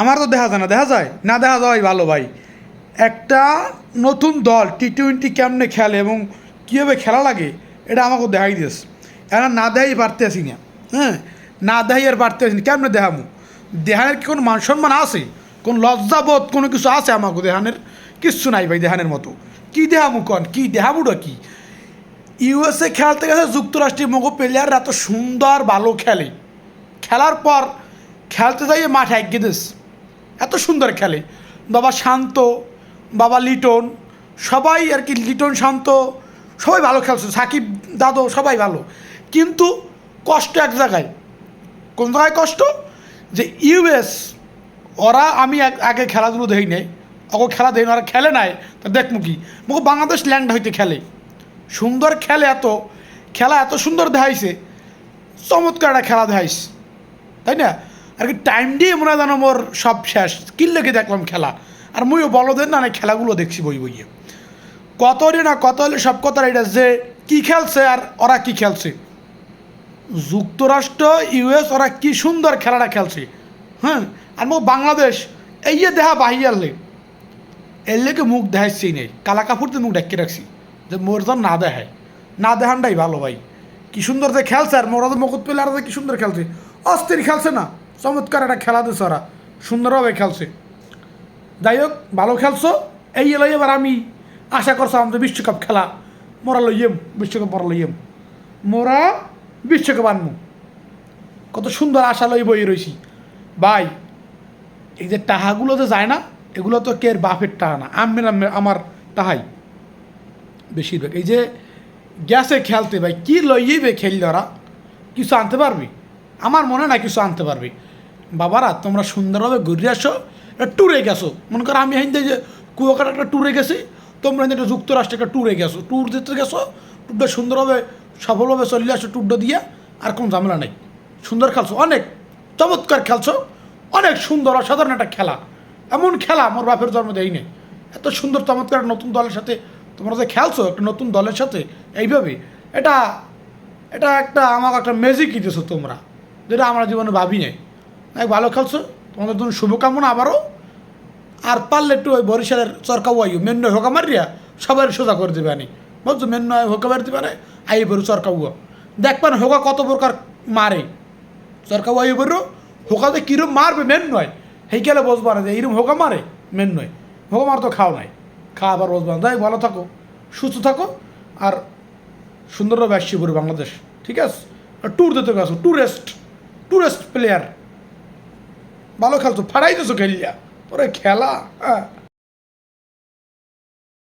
আমার তো দেখা যায় না, দেখা যায়? না দেখা যায় ভালো ভাই। একটা নতুন দল টি টোয়েন্টি কেমনে খেলে এবং কীভাবে খেলা লাগে, এটা আমাকে দেখাই দিস। এরা না দেখাই আসি না হ্যাঁ? না দেখাই আর পারতে আসি না, কেমনে দেখামু? দেহানের কি কোনো মান সম্মান আছে? কোন লজ্জাবোধ, কোনো কিছু আছে আমাকে দেহানের কিচ্ছু নাই ভাই দেহানের মতো। কী দেহামু কন? কী দেহামুটা কী? ইউএসএ খেলতে গেছে, যুক্তরাষ্ট্রের মগো প্লেয়াররা এত সুন্দর, ভালো খেলে। খেলার পর খেলতে যাইয়ে মাঠে এগিয়ে দিস। এত সুন্দর খেলে। বাবা শান্ত, বাবা লিটন, সবাই আর কি লিটন শান্ত, সবাই ভালো খেলছে, সাকিব, দাদু সবাই ভালো। কিন্তু কষ্ট এক জায়গায়। কোন জায়গায় কষ্ট? যে ইউএস, ওরা আমি আগ- খেলাধুলো দেখি নাই ওকে খেলা দেখি না ওরা খেলে নাই, তা দেখমু কি? মুখ বাংলাদেশ ল্যান্ড হইতে খেলে। সুন্দর খেলে এত, খেলা এত সুন্দর দেখাইছে, চমৎকার একটা খেলা দেখাইছে। তাই না? আর কি টাইম দিয়ে মনে হয় মোর সব শেষ। কিল লেগে দেখলাম খেলা। আর মুইও বলদের না খেলাগুলো দেখছি বই বইয়ে। কত হলে না কত হলে সব কথা এটা যে কি খেলছে আর ওরা কি খেলছে। যুক্তরাষ্ট্র ইউএস ওরা কি সুন্দর খেলাটা খেলছে। হ্যাঁ আর মো বাংলাদেশ, এই যে দেহা বাহিয়ারলে এর লেগে মুখ দেখাচ্ছি নেই। কালা কাপড় দিয়ে মুখ ঢেকে রাখছি, যে মোর যেন না দেখায়। না দেখানটাই ভালো ভাই। কি সুন্দর যে খেলছে আর মোরা তো পেলে আর কি সুন্দর খেলছে। অস্থির খেলছে না। চমৎকার একটা খেলা দিচ্ছে ওরা। সুন্দরভাবে খেলছে। যাই হোক, ভালো খেলছো। এই এলাই এবার আমি আশা করছিলাম যে বিশ্বকাপ খেলা। মোরা লইয়েম বিশ্বকাপ মোরা লইয়েম মোরা বিশ্বকাপ আনমু। কত সুন্দর আশা লই বই রয়েছি ভাই, এই যে টাহাগুলো যে যায় না, এগুলো তো কে বাপের টাহা না। আমি আমার টাহাই। বেশিরভাগ। এই যে গ্যাসে খেলতে ভাই, কী লইয়েবে খেললে ওরা? কিছু আনতে পারবি? আমার মনে না কিছু আনতে পারবি। বাবারা, তোমরা সুন্দরভাবে ঘুরে আসো ট্যুরে গেছো। মনে করো আমি হিন্দে যে কুয়াকাটা একটা ট্যুরে গেছি, তোমরা হিন্দে একটা যুক্তরাষ্ট্রে একটা ট্যুরে গেছো। ট্যুর দিতে গেছো ট্যুরটা সুন্দরভাবে, সফলভাবে চলে আসো ট্যুরটা দিয়ে, আর কোনো ঝামেলা নেই। সুন্দর খেলছো, অনেক চমৎকার খেলছো, অনেক সুন্দর, অসাধারণ একটা খেলা। এমন খেলা আমার বাপের জন্ম দেয় নেই এত সুন্দর, চমৎকার নতুন দলের সাথে তোমরা যে খেলছো, একটা নতুন দলের সাথে, এইভাবে, এটা এটা একটা, আমাকে একটা ম্যাজিকই দিয়েছ তোমরা, যেটা আমরা জীবনে ভাবি নাই এক ভালো খেলছো? তোমাদের জন্য শুভকামনা আবারও। আর পারলে একটু ওই বরিশালের চরকা ওয়াইও মেন নয় হোকা মারিয়া সবাই সোজা করে দেবে আনি। বুঝছ? মেন নয় হোকা মারি দেবে আই বড় চরকা উয়া দেখবেন হোকা কত প্রকার মারে। চরকা ওয়াই বড় হোকাতে কিরম মারবে মেন নয় সেই গেলে বসবা না যে এইরকম হোকা মারে মেন নয় হোকা মার তো খাও নাই। খাওয়া আবার বসবা না। যাই ভালো থাকো, সুস্থ থাকো। আর সুন্দরভাবে আসছি পুরো বাংলাদেশ। ঠিক আছে? ট্যুর দিতে গেছো ট্যুরিস্ট ট্যুরিস্ট প্লেয়ার ভালো খেলছো ফাড়াইতেছো খেলিয়া। পরে খেলা হ্যাঁ।